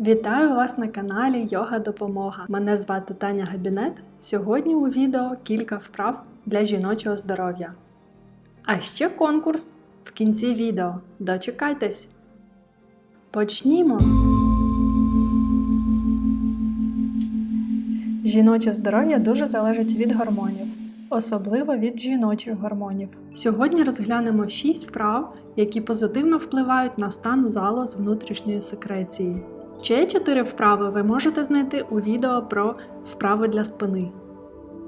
Вітаю вас на каналі Йога Допомога. Мене звати Таня Габінет. Сьогодні у відео кілька вправ для жіночого здоров'я. А ще конкурс в кінці відео. Дочекайтесь! Почнімо! Жіноче здоров'я дуже залежить від гормонів, особливо від жіночих гормонів. Сьогодні розглянемо 6 вправ, які позитивно впливають на стан залоз внутрішньої секреції. Ще 4 вправи ви можете знайти у відео про вправи для спини.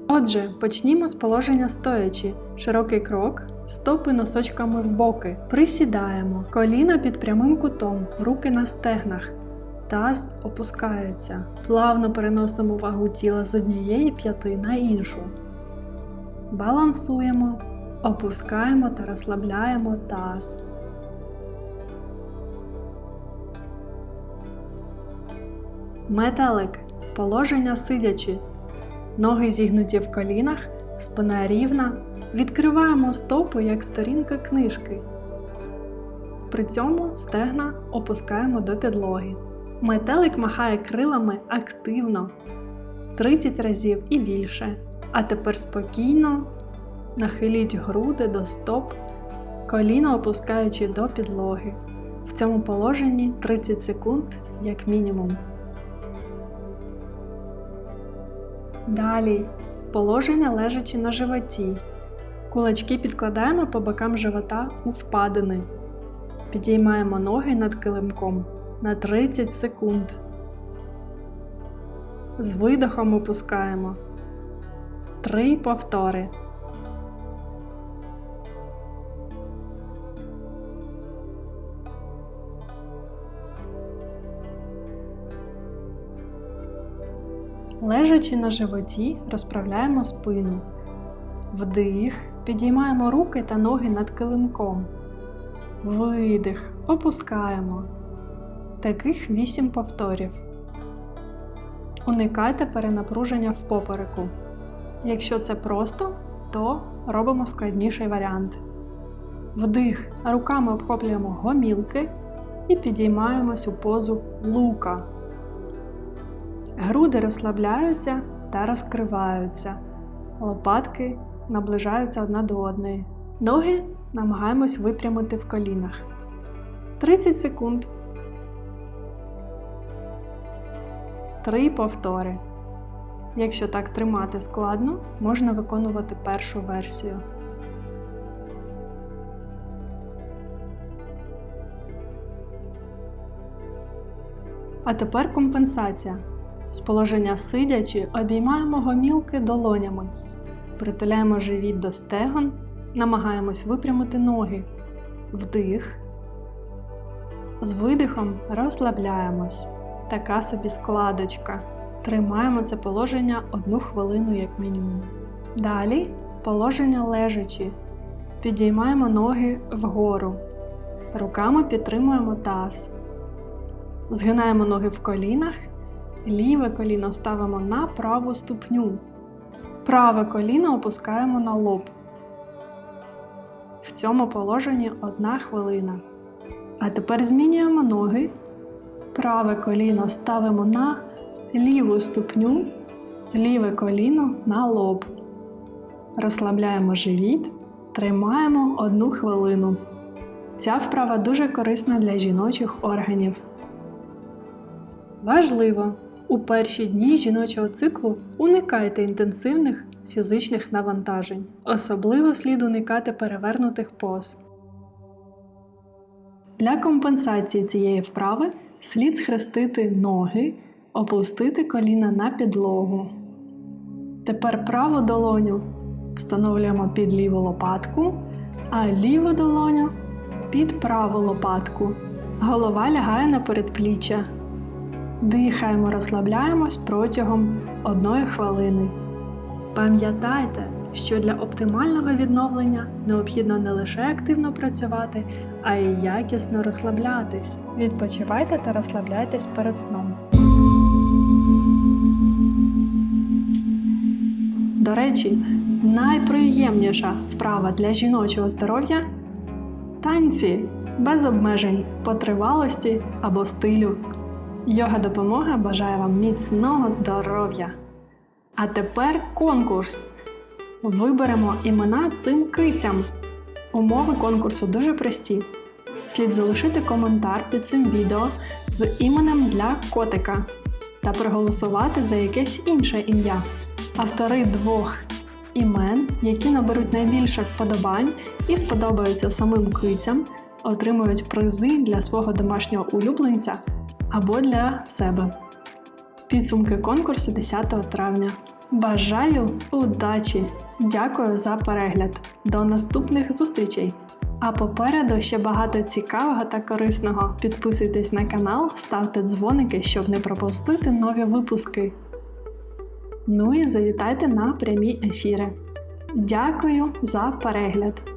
Отже, почнімо з положення стоячи. Широкий крок, стопи носочками в боки. Присідаємо, коліна під прямим кутом, руки на стегнах. Таз опускається. Плавно переносимо вагу тіла з однієї п'яти на іншу. Балансуємо, опускаємо та розслабляємо таз. Метелик. Положення сидячи. Ноги зігнуті в колінах, спина рівна. Відкриваємо стопу як сторінка книжки. При цьому стегна опускаємо до підлоги. Метелик махає крилами активно 30 разів і більше. А тепер спокійно нахиліть груди до стоп, коліна опускаючи до підлоги. В цьому положенні 30 секунд як мінімум. Далі положення лежачи на животі. Кулачки підкладаємо по бокам живота у впадини. Підіймаємо ноги над килимком на 30 секунд. З видохом опускаємо. Три повтори. Лежачи на животі, розправляємо спину. Вдих, підіймаємо руки та ноги над килимком. Видих, опускаємо. Таких 8 повторів. Уникайте перенапруження в попереку. Якщо це просто, то робимо складніший варіант. Вдих, руками обхоплюємо гомілки і підіймаємось у позу лука. Груди розслабляються та розкриваються. Лопатки наближаються одна до одної. Ноги намагаємось випрямити в колінах. 30 секунд. Три повтори. Якщо так тримати складно, можна виконувати першу версію. А тепер компенсація. З положення сидячи обіймаємо гомілки долонями, притуляємо живіт до стегон, намагаємось випрямити ноги, вдих. З видихом розслабляємось. Така собі складочка. Тримаємо це положення одну хвилину, як мінімум. Далі положення лежачи. Підіймаємо ноги вгору. Руками підтримуємо таз. Згинаємо ноги в колінах. Ліве коліно ставимо на праву ступню. Праве коліно опускаємо на лоб. В цьому положенні одна хвилина. А тепер змінюємо ноги. Праве коліно ставимо на ліву ступню, ліве коліно на лоб. Розслабляємо живіт, тримаємо одну хвилину. Ця вправа дуже корисна для жіночих органів. Важливо! У перші дні жіночого циклу уникайте інтенсивних фізичних навантажень. Особливо слід уникати перевернутих поз. Для компенсації цієї вправи слід схрестити ноги, опустити коліна на підлогу. Тепер праву долоню встановлюємо під ліву лопатку, а ліву долоню під праву лопатку. Голова лягає на передпліччя. Дихаємо, розслабляємось протягом одної хвилини. Пам'ятайте, що для оптимального відновлення необхідно не лише активно працювати, а й якісно розслаблятись. Відпочивайте та розслабляйтесь перед сном. До речі, найприємніша вправа для жіночого здоров'я танці без обмежень по тривалості або стилю. Йога допомога бажає вам міцного здоров'я. А тепер конкурс. Виберемо імена цим кицям. Умови конкурсу дуже прості. Слід залишити коментар під цим відео з іменем для котика та проголосувати за якесь інше ім'я. Автори двох імен, які наберуть найбільше вподобань і сподобаються самим кицям, отримують призи для свого домашнього улюбленця або для себе. Підсумки конкурсу 10 травня. Бажаю удачі! Дякую за перегляд! До наступних зустрічей! А попереду ще багато цікавого та корисного. Підписуйтесь на канал, ставте дзвоники, щоб не пропустити нові випуски. Ну і завітайте на прямі ефіри. Дякую за перегляд!